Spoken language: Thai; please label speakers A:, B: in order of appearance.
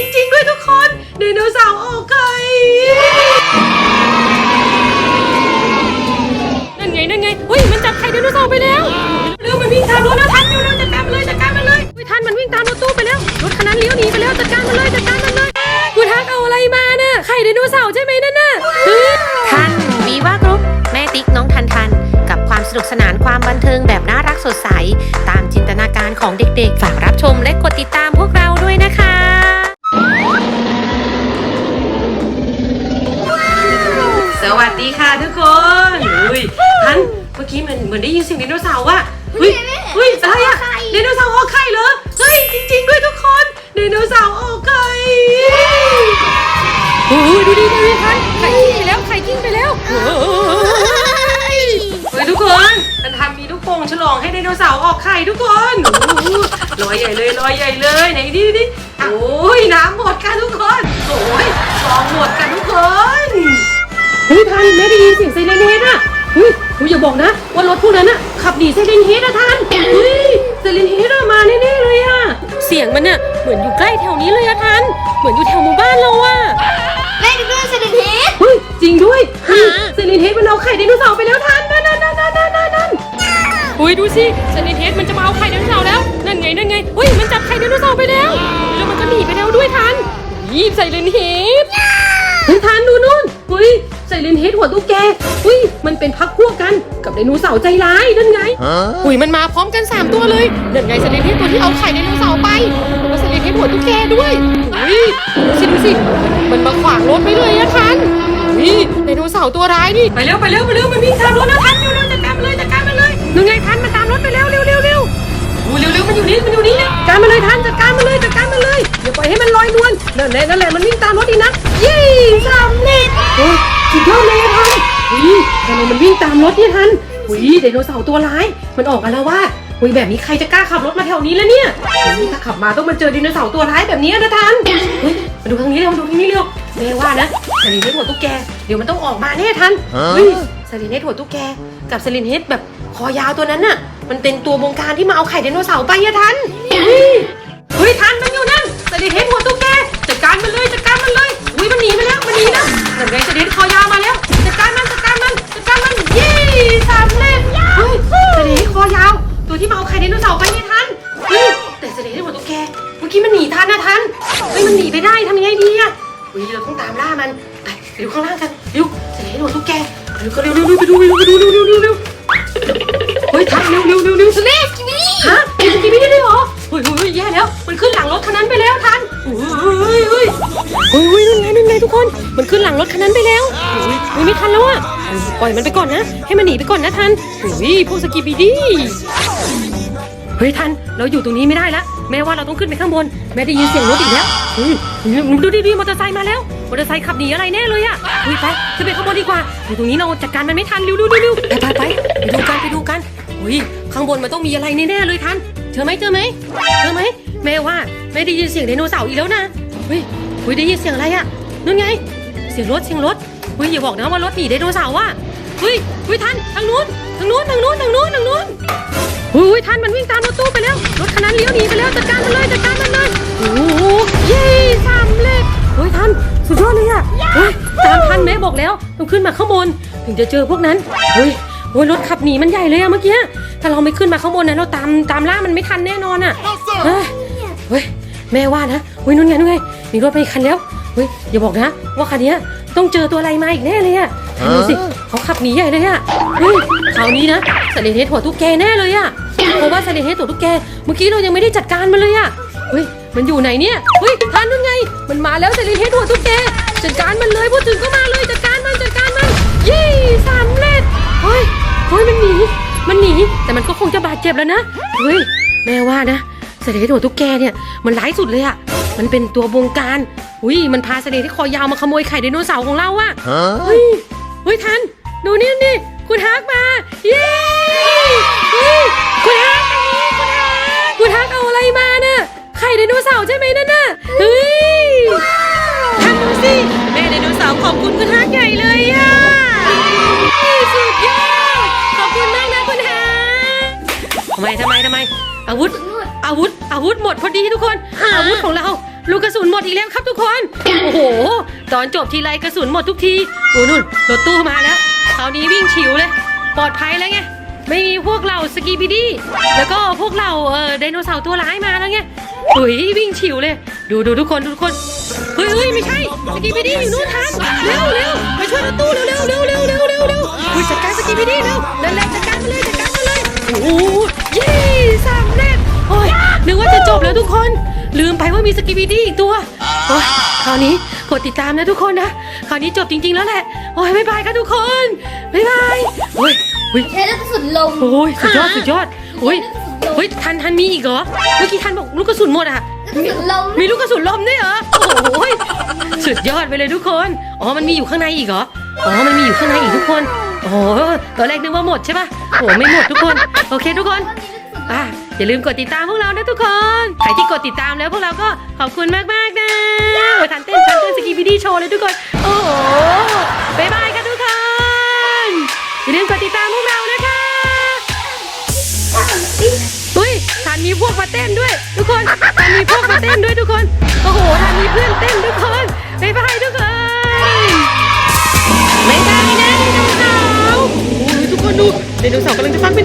A: จริง ๆ ด้วยทุกคนไดโนเสาร์ออกไข่นั่นไงนั่นไงเฮ้ยมันจับไข่ไดโนเสาร์ไปแล้วเร็วมันวิ่งตามรถแล้วทันเร็วเร็วจัดการมันเลยจัดการมันเลยเฮ้ยทันมันวิ่งตามรถตู้ไปแล้วรถคันนั้นเลี้ยวหนีไปแล้วจัดการมันเลยจัดการมันเลยคุณทักเอาอะไรมาน่ะไข่ไดโนเสาร์ใช่ไหมนั่นน่ะ
B: ทันวีว่ากรุ๊ปแม่ติ๊กน้องทันทันกับความสนุกสนานความบันเทิงแบบน่ารักสดใส ตามจินตนาการของเด็กๆ ฝากรับชมและกดติดตาม เห
A: มือนได้ยินเสียงไดโนเสาร์ว่ะเฮ้ยเฮ้ยอะไรอะไดโนเสาร์ออกไข่เหรอเฮ้ยจริง ๆ ด้วยทุกคนไดโนเสาร์ออกไข่โอ้ยดูดิดูดิทันไข่กิ้งไปแล้วไข่กิ้งไปแล้วเฮ้ยทุกคนมันทำมีลูกโป่งฉลองให้ไดโนเสาร์ออกไข่ทุกคนโอ้โหลอยใหญ่เลยลอยใหญ่เลยไหนดิดิโอ้ยน้ำหมดกันทุกคนโอ้ยฟองหมดกันทุกคนเฮ้ยทันแม่ได้ยินเสียงไซเรนเฮดอะเฮ้ยเฮ้ยอย่าบอกนะ ว่ารถพวกนั้นอะขับหนีไซเรนเฮดอะทันเฮ้ยไซเรนเฮดอะมาแน่ๆเลยอะเสียงมันอะเหมือนอยู่ใกล้แถวนี้เลยอะทันเหมือนอยู่แถวหมู่บ้านเราอะ
C: แม่ดูด้วยเซเลนเฮด
A: เฮ้ยจริงด้วยนี่ไซเรนเฮดมันเอาไข่ไดโนเสาร์ไปแล้วทันนั่นนั่นนั่นนั่นนั่นนั่นนั่นเฮ้ยดูสิไซเรนเฮดมันจะมาเอาไข่ไดโนเสาร์แล้วนั่นไงนั่นไงเฮ้ยมันจับไข่ไดโนเสาร์ไปแล้วแล้วมันก็หนีไปแล้วด้วยทันยีบไซเรนเฮดเฮ้ยทานดูนู่น เฮ้ยไซเรนเฮดหัวตุ๊กแกเฮ้ยมันเป็นพักพวกกันกับไดโนเสาร์ใจร้ายนั่นไงหุยมันมาพร้อมกัน 3 ตัวเลยนั่นไงไซเรนเฮดตัวที่เอาไข่ไดโนเสาร์ไปแล้วก็ไซเรนเฮดหัวตุ๊กแกด้วยเฮ้ยดูสิดูสิมันมาขวางรถไว้เลยอะทันเฮ้ยไดโนเสาร์ตัวร้ายนี่ไปเร็วไปเร็วไปเร็วมันวิ่งตามรถแล้วทันเร็วเร็วจัดการมันเลยจัดการมันเลยนู่นไงทันมันตามรถไปแล้วเร็วเร็วเร็วโอ้ยเร็วเร็วมันอยู่นี่มันอยู่นี่จัดการมันเลยทันจัดการมันเลยจัดการมันเลยอย่าปล่อยให้มันลอยนวลนั่นแหละนั่นแหละมันวิ่งตามรถดี อ้ยสุดยอดเลยอะทันอุ้ยทำไมมันวิ่งตามรถเนี่ยทันอุ้ยไดโนเสาร์ตัวร้าย มันออกมาแล้วว่าอุ้ยแบบนี้ใครจะกล้าขับรถมาแถวนี้แล้วเนี่ยอุ้ยถ้าขับมาต้องมาเจอไดโนเสาร์ตัวร้ายแบบนี้นะทันเฮ้ยมาดูทางนี้เร็วมาดูทางนี้เร็วแม่ว่านะสลินเฮดหัวตุ๊กแก เดี๋ยวมันต้องออกมาแน่ทันเฮ้ยสลินเฮดหัวตุ๊กแก กับสลินเฮดแบบคอยาวตัวนั้นน่ะ มันเป็นตัวบงการที่มาเอาไข่ไดโนเสาร์ไปอะทันเฮ้ยเฮ้ยทันมันอยู่นั่นสเดเฮดหัวตุ๊กแกจัดการมันเลยจัดการมันเลยอุ้ยมันหนีไปแล้วมันหนีแล้วนั่นไงสเดเฮดคอยาวมา มันหนีไปได้ทำยังไงดีอะเฮ้ยเราต้องตามล่ามันไปไปดูข้างล่างกันเร็วสเดเฮดหัวตุ๊กแกเร็วก็เร็วเร็วเร็วไปดูไปดูไปดูเร็วเร็วเร็วเร็วเฮ้ยทันเร็วเร็วเร็วเร็วสเด
C: แม่กิวี่
A: ฮะมีสกีไม่ได้เลยเหรอเฮ้ยเฮ้ยเฮ้ยแย่แล้ว มันขึ้นหลังรถคันนั้นไปแล้วทันเฮ้ยเฮ้ยเฮ้ยเฮ้ยนั่นไงนั่นไงทุกคน มันขึ้นหลังรถคันนั้นไปแล้วเฮ้ยเฮ้ยไม่ทันแล้วอะปล่อยมันไปก่อนนะ ให้มันหนีไปก่อนนะทันเฮ้ยพวกสกีบีดี้เฮ้ยทัน เราอยู่ตรงนี้ไม่ได้ละแม่ว่าเราต้องขึ้นไปข้างบน แม่ได้ยินเสียงรถอีกแล้ว เฮ้ยมึงดูดิดิมอเตอร์ไซค์มาแล้ว มอเตอร์ไซค์ขับหนีอะไรแน่เลยอะเฮ้ยไปขึ้นไปข้างบนดีกว่าอยู่ตรงนี้เราจัดการมันไม่ทันเร็วเร็วเร็วเร็วไปไปไปไปดูกันไปดูกันเฮ้ยข้างบนมันต้องมีอะไรแน่ๆเลยทันเจอไหมเจอไหมเจอไหมแม่ว่าแม่ได้ยินเสียงไดโนเสาร์อีกแล้วนะเฮ้ยเฮ้ยได้ยินเสียงอะไรอะนู่นไง เสียงรถเสียงรถเฮ้ยอย่าบอกนะว่ารถหนีไดโนเสาร์ว่ะเฮ้ยเฮ้ยทันทางนู้นทางนู้นทางนู้นทางนู้นทางนู้นเฮ้ยทันมันวิ่งตามรถตู้ไปแล้วรถคันนั้นเลี้ยวหนีไปแล้วจัดการมันเลยจัดการ สุดยอดเลยอะเฮ้ยตามทันแม่บอกแล้วต้องขึ้นมาข้างบน ถึงจะเจอพวกนั้นเฮ้ยโอ้ยรถขับหนีมันใหญ่เลยอะเมื่อกี้ถ้าเราไม่ขึ้นมาข้างบนนะเราตามตามล่ามันไม่ทันแน่นอนอะเฮ้ยเฮ้ยแม่ว่านะเฮ้ยนู่นไงนู่นไงมีรถไปอีกคันแล้วเฮ้ยอย่าบอกนะ ว่าคันเนี้ยต้องเจอตัวอะไรมาอีกแน่เลยอะดูสิเขาขับหนีใหญ่เลยอะเฮ้ยคราวนี้นะสเลเทสหัวตุ๊กแกแน่เลยอะเพราะว่าสเลเทสตัวตุ๊กแกเมื่อกี้เรายังไม่ได้จัดการมันเลยอะเฮ้ย มันอยู่ไหนเนี่ยเฮ้ยทันนู่นไง มันมาแล้วสเลเทสหัวตุ๊กแกจัดการมันเลยพูดถึงก็มาเลยจัดการมันจัดการมันยี่สามเล็ดเฮ้ยเฮ้ยมันหนีมันหนีแต่มันก็คงจะบาดเจ็บแล้วนะเฮ้ยแม่ว่านะสเลเทสหัวตุ๊กแกเนี่ยมันร้ายสุดเลยอะมันเป็นตัวบงการอุ้ยมันพาสเลที่คอยาวมาขโมยไข่ไดโนเสาร์ของเราอะเฮ้ยเฮ้ยทันดูนี่นี่คุณฮักมาเย้คุณฮัก เสาร์ขอบคุณคุณฮักใหญ่เลยอะเฮ้ยสุดยอดขอบคุณมากนะคุณฮักทำไมทำไมทำไม อาวุธ อาวุธ อาวุธหมดพอดีทุกคน อาวุธของเรา ลูกกระสุนหมดอีกแล้วครับทุกคน โอ้โห ตอนจบทีไรกระสุนหมดทุกที โอ้นุ่นรถตู้มาแล้วคราวนี้วิ่งฉิวเลย ปลอดภัยแล้วไง ไม่มีพวกเราสกีบิดี้ แล้วก็พวกเราเออไดโนเสาร์ตัวร้ายมาแล้วไงเฮ้ยวิ่งฉิวเลย ดูดูทุกคนดูทุกคน เฮ้ยเฮ้ยไม่ใช่ สกีบิดี้อยู่นู่นทันเร็วเร็วมาช่วยรถตู้เร็วเร็วเร็วเร็วเร็วเร็วเร็วเฮ้ยจัดการสกีบิดี้เร็วนั่นแหละจัดการมาเลยจัดการมาเลยโอ้โหเย้สามเล็โอ้ยนึกว่าจะจบแล้วทุกคน ลืมไปว่ามีสกีบิดี้อีกตัวโอ้ยคราวนี้กดติดตามนะทุกคนนะคราวนี้จบจริง ๆ แล้วแหละโอ้ยบ๊ายบายค่ะทุกคนบ๊ายบายโอ้ยโอ้ย
C: ใช้ลูกกระสุนลม
A: โอ้ยสุดยอดสุดยอดโอ้ยเฮ้ยทันทันมีอีกเหรอเมื่อกี้ทันบอกลูกกระสุนหมดอะ
C: ลู กกระสุนลม
A: มีลูกกระสุนลมด้วยเหรอ โอ้โหยสุดยอดไปเลยทุกคน อ๋อ มันมีอยู่ข้างในอีกเหรอ อ๋อ มันมีอยู่ข้างในอีกทุกคน โอ้โหตอนแรกนึกว่าหมดใช่ปะโอ้ไม่หมดทุกคน โอเคทุกคนอะอย่าลืมกดติดตามพวกเรานะทุกคน ใครที่กดติดตามแล้วพวกเราก็ขอบคุณมากมากๆนะโอ้ยทันเต้นทันเต้นสกีบิดี้โชว์เลยทุกคน โอ้โหบ๊ายบายค่ะ มีเพื่อนเต้นทุกคนบ๊ายบายทุกคนบ๊ายบายนะไดโนเสาร์โอ้ยทุกคนดูไดโนเสาร์กำลังจะฟันไป